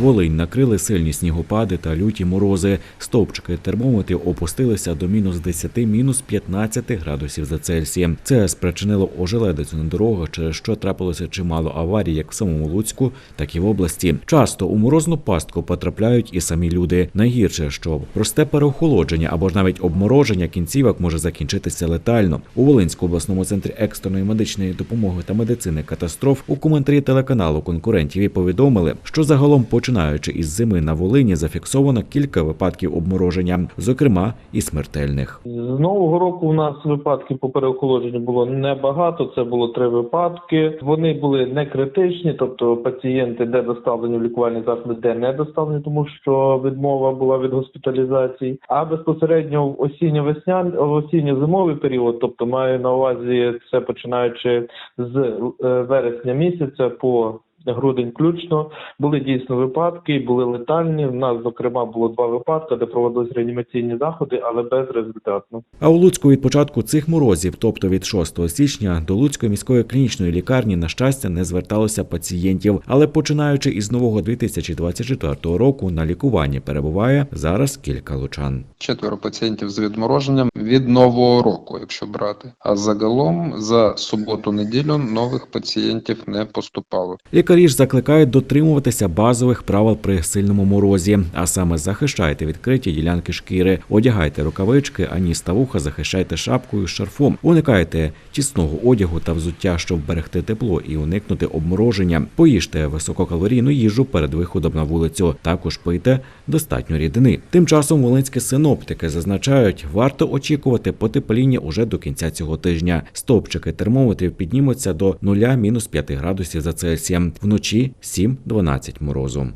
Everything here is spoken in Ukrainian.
Волинь накрили сильні снігопади та люті морози. Стовпчики термометрів опустилися до мінус 10, мінус 15 градусів за Цельсієм. Це спричинило ожеледицю на дорогах, через що трапилося чимало аварій як в самому Луцьку, так і в області. Часто у морозну пастку потрапляють і самі люди. Найгірше, що просте переохолодження або ж навіть обмороження кінцівок може закінчитися летально. У Волинському обласному центрі екстреної медичної допомоги та медицини катастроф у коментарі телеканалу конкурентів і повідомили, що загалом, починаючи із зими на Волині, зафіксовано кілька випадків обмороження, зокрема і смертельних. З нового року у нас випадків по переохолодженню було небагато. Це було три випадки. Вони були не критичні, тобто пацієнти, де доставлені в лікувальні заклади, де не доставлені, тому що відмова була від госпіталізації. А безпосередньо в осінньо-веснян, осінньо-зимовий період, тобто маю на увазі це починаючи з е, вересня місяця по грудень включно, були дійсно випадки, були летальні. У нас, зокрема, було два випадки, де проводились реанімаційні заходи, але безрезультатно. А у Луцьку від початку цих морозів, тобто від 6 січня, до Луцької міської клінічної лікарні, на щастя, не зверталося пацієнтів. Але починаючи із нового 2024 року, на лікуванні перебуває зараз кілька лучан. четверо пацієнтів з відмороженням від нового року, якщо брати. А загалом за суботу-неділю нових пацієнтів не поступало. Лікарі ж закликають дотримуватися базових правил при сильному морозі, а саме захищайте відкриті ділянки шкіри, одягайте рукавички, а ніс та вуха захищайте шапкою, шарфом, уникайте тісного одягу та взуття, щоб вберегти тепло і уникнути обмороження. Поїжте висококалорійну їжу перед виходом на вулицю. Також пийте достатньо рідини. Тим часом волинські синоптики зазначають, варто очікувати потепління уже до кінця цього тижня. Стовпчики термометрів піднімуться до 0-5 градусів за Цельсієм. Вночі 7-12 морозу.